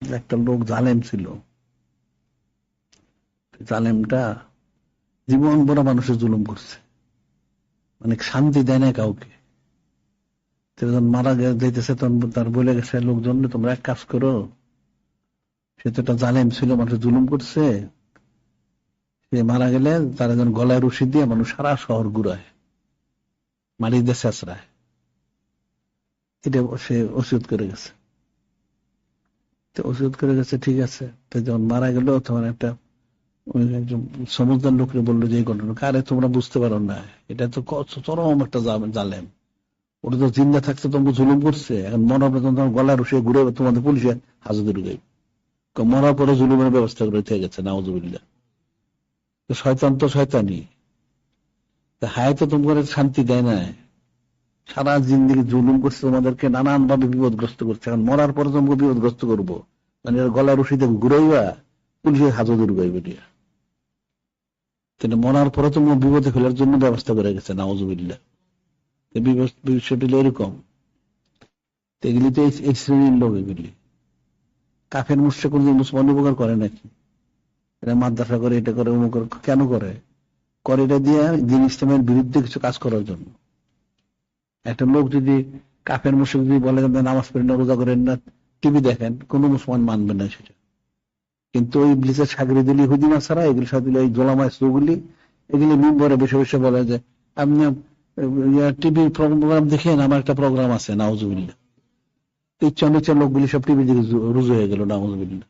একটা লোক জালেম ছিল। জালেমটা জীবন বড় মানুষের জুলুম করছে। মানে শান্তি দেয় না কাউকে। যখন মারা যাইতেছে তখন তার বলে গেছে, লোকজন, তোমরা এক কাজ করো। সে তো একটা জালেম ছিল, মানুষের জুলুম করছে। সে মারা গেলে তার একজন গলায় রশি দিয়ে মানুষ সারা শহর ঘুরায়। মারি দিয়ে শেষরায় এটা সে ওষুধ করে গেছে। তো ওষুধ করে গেছে, ঠিক আছে। তো যখন মারা গেল, তখন একটা একজন লোকরে বলল যে ঘটনা আরে, তোমরা বুঝতে পারো না। এটা তো চরম একটা জালেম। ওটা তো জিন্দা থাকতে তোমাকে জুলুম করছে। এখন মরার পর তোমার গলায় রসে ঘুরে তোমাদের পুলিশে হাজতে ঢুকাই মরার পরে জুলুমের ব্যবস্থা করে থেকে গেছে নাওজুবিল্লা শয়তান তো শয়তানি। হায় তো তোমার শান্তি দেয় না সারা জিন্দিগি জুলুম করছে, তোমাদেরকে নানান ভাবে বিপদগ্রস্ত করছে। এখন মরার পরে তোমাকে বিপদগ্রস্ত করব। মানে গলা রশিতে ঘুরাইবা পুলিশের হাজতে ঢুকাইবে দিয়া মরার পরে তো বিপদে ফেলার জন্য ব্যবস্থা করে গেছে নাওজুবিল্লা বিষয়টি এরকম। এগুলি তো এই- শ্রেণির লোক এগুলি। কাফের মুশ্রে কোনদিন মুসলমান উপকার করে নাকি? এরা মাদ্রাসা করে, এটা করে, অমুক করে, কেন করে? করে এটা দিয়ে দিন ইসলামের বিরুদ্ধে কিছু কাজ করার জন্য। একটা লোক যদি কাফের মুশ্রিক যদি বলে নামাজ পড়েন রোজা করেন না, টিভি দেখেন, কোন মুসলমান মানবে না সেটা। কিন্তু ওই ব্লিচের সাগরি দিলি হুদিনা ছাড়া এগুলি সাথে এই জোলামায় সুগুলি, এগুলি মিম্বরে বসে বসে বলে যে, আপনি টিভি প্রোগ্রাম দেখেন, আমার একটা প্রোগ্রাম আছে নাউজুবিল্লা ইচ্ছা নিচ্ছা লোকগুলি সব টিভি দিকে রুজু হয়ে গেল নাউজুবিল্লা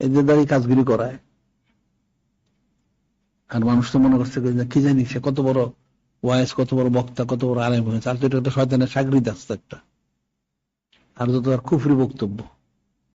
এদের দ্বারা এই কাজগুলি করায়। আর মানুষ তো মনে করছে কি জানি সে কত বড় ওয়াইস কত বড় বক্তা, কত বড় আলেম হয়েছে। আর তো এটা একটা শয়তানের সাগরিদ আসছে একটা। আর তো তার কুফরি বক্তব্য।